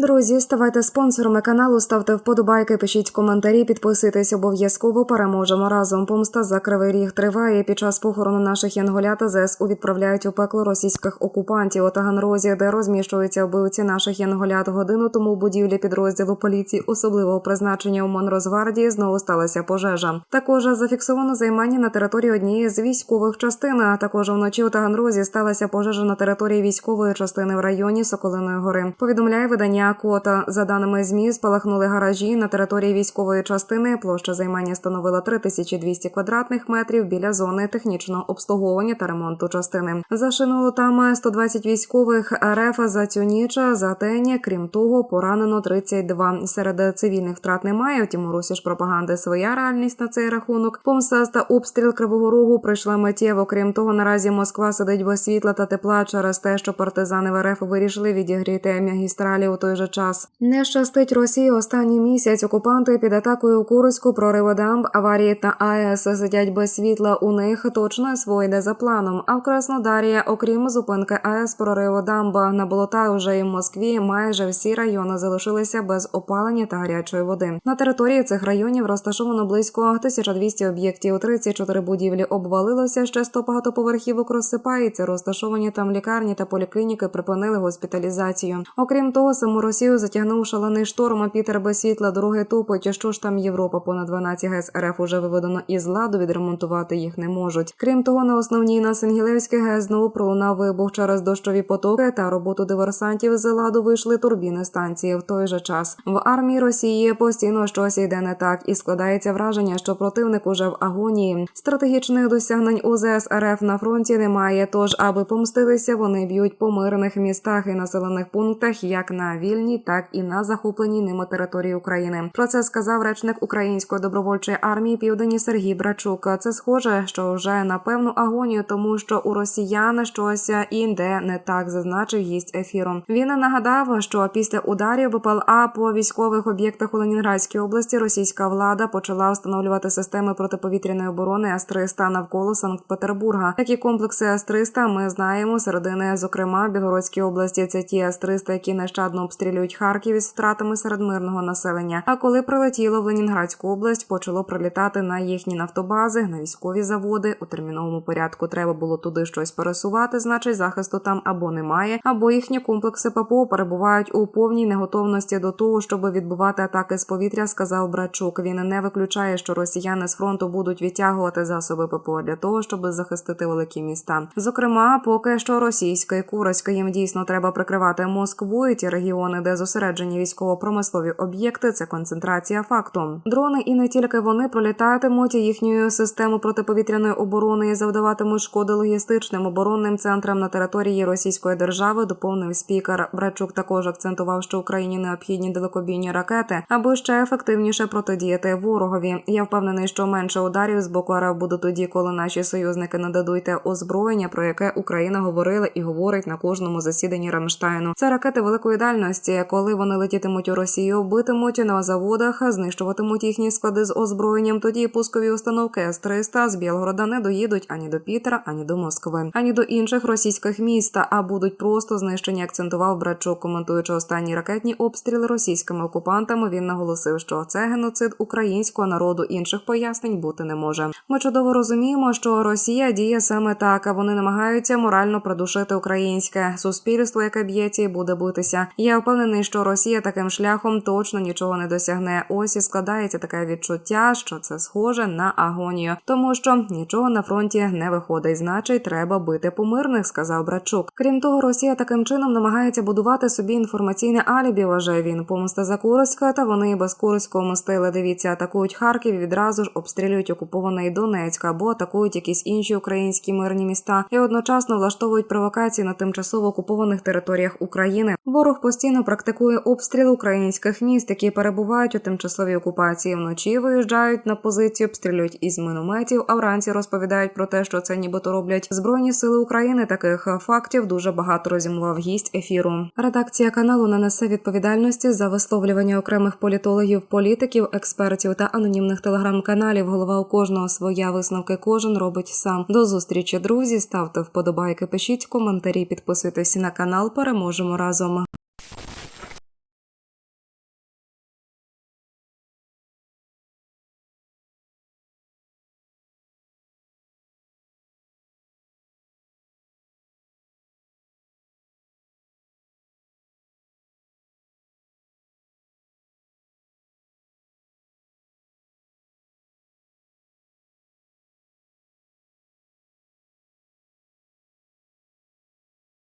Друзі, ставайте спонсорами каналу, ставте вподобайки, пишіть коментарі, підписуйтесь обов'язково. Переможемо разом. Помста за кривий ріг триває. Під час похорону наших янголят ЗСУ відправляють у пекло російських окупантів у Таганрозі, де розміщуються вбивці наших янголят. Годину тому в будівлі підрозділу поліції особливого призначення у Монрозвардії знову сталася пожежа. Також зафіксовано займання на території однієї з військових частин. А також вночі у Таганрозі сталася пожежа на території військової частини в районі Соколиної гори. Повідомляє видання Кота. За даними ЗМІ, спалахнули гаражі на території військової частини. Площа займання становила 3200 квадратних метрів біля зони технічного обслуговування та ремонту частини. Зашинуло там 120 військових РФ за цю ніч. За день, крім того, поранено 32. Серед цивільних втрат немає. Втім, у Русі ж пропаганди своя реальність на цей рахунок. Помста та обстріл Кривого Рогу прийшла миттєво. Крім того, наразі Москва сидить без світла та тепла через те, що партизани в РФ вирішили відігріти магістралі у той же час. Не щастить Росії останній місяць. Окупанти під атакою Курську, прориви дамб, аварії на АЕС сидять без світла. У них точно СВО йде за планом. А в Краснодарі, окрім зупинки АЕС, прориву дамба на болота вже і в Москві, майже всі райони залишилися без опалення та гарячої води. На території цих районів розташовано близько 1200 об'єктів. 34 будівлі обвалилося. Ще 100 багатоповерхівок розсипається. Розташовані там лікарні та поліклініки припинили госпіталізацію. Окрім того, саму Росію затягнув шалений шторм. а Пітер без світла дороги тупить. Що ж там Європа? Понад 12 ГЕС РФ уже виведено із ладу. Відремонтувати їх не можуть. Крім того, на основній на Сенгілевській ГЕС знову пролунав вибух через дощові потоки та роботу диверсантів з ладу вийшли турбіни станції в той же час. В армії Росії постійно щось йде не так, і складається враження, що противник уже в агонії. Стратегічних досягнень УЗС РФ на фронті немає. Тож, аби помститися, вони б'ють по мирних містах і населених пунктах, як на вільній, так і на захопленій ними території України. Про це сказав речник української добровольчої армії Південні Сергій Брачук. Це схоже, що вже на певну агонію, тому що у росіян щось інде не так, зазначив гість ефіру. Він нагадав, що після ударів БПЛА по військових об'єктах у Ленінградській області російська влада почала встановлювати системи протиповітряної оборони С-300 навколо Санкт-Петербурга. Такі комплекси С-300 ми знаємо середини, зокрема в Білгородській області. Це ті С-300, які нещадно обстрілюють Харків із втратами серед мирного населення. А коли прилетіло в Ленінградську область, почало прилітати на їхні нафтобази, на військові заводи. У терміновому порядку треба було туди щось пересувати. Значить, захисту там або немає, або їхні комплекси ППО перебувають у повній неготовності до того, щоб відбувати атаки з повітря. Сказав Брачук. Він не виключає, що росіяни з фронту будуть відтягувати засоби ППО для того, щоб захистити великі міста. Зокрема, поки що російська і Курська їм дійсно треба прикривати Москву і ті регіони, де зосереджені військово-промислові об'єкти. Це концентрація факту. Дрони і не тільки вони пролітатимуть їхньою систему протиповітряної оборони і завдаватимуть шкоди логістичним оборонним центрам на території Російської держави. Доповнив спікер. Брачук також акцентував, що Україні необхідні далекобійні ракети, аби ще ефективніше протидіяти ворогові. Я впевнений, що менше ударів з боку РФ буде тоді, коли наші союзники нададуть те озброєння, про яке Україна говорила і говорить на кожному засіданні Рамштайну. Це ракети великої дальності. Коли вони летітимуть у Росію, битимуть на заводах, знищуватимуть їхні склади з озброєнням. Тоді пускові установки С-300 з Білгорода не доїдуть ані до Пітера, ані до Москви, ані до інших російських міст, а будуть просто знищені. Акцентував Брачук, коментуючи останні ракетні обстріли російськими окупантами. Він наголосив, що це геноцид українського народу. Інших пояснень бути не може. Ми чудово розуміємо, що Росія діє саме так, а вони намагаються морально придушити українське суспільство, яке б'ється і буде битися. Я впевнений, що Росія таким шляхом точно нічого не досягне. Ось і складається таке відчуття, що це схоже на агонію, тому що нічого на фронті не виходить. Значить, треба бити по мирних, сказав Брачук. Крім того, Росія таким чином намагається будувати собі інформаційне алібі. Вважає він помста за Курська, та вони без Курського мостили. Дивіться, атакують Харків і відразу ж обстрілюють окупований Донецьк або атакують якісь інші українські мирні міста і одночасно влаштовують провокації на тимчасово окупованих територіях України. Ворог постійно практикує обстріл українських міст, які перебувають у тимчасовій окупації. Вночі виїжджають на позиції, обстрілюють із мінометів, а вранці розповідають про те, що це нібито роблять збройні сили України. Таких фактів дуже багато розімував гість ефіру. Редакція каналу не несе відповідальності за висловлювання окремих політологів, політиків, експертів та анонімних телеграм-каналів. Голова у кожного своя висновки. Кожен робить сам. До зустрічі, друзі. Ставте вподобайки, пишіть коментарі, підписуйтесь на канал. Переможемо разом.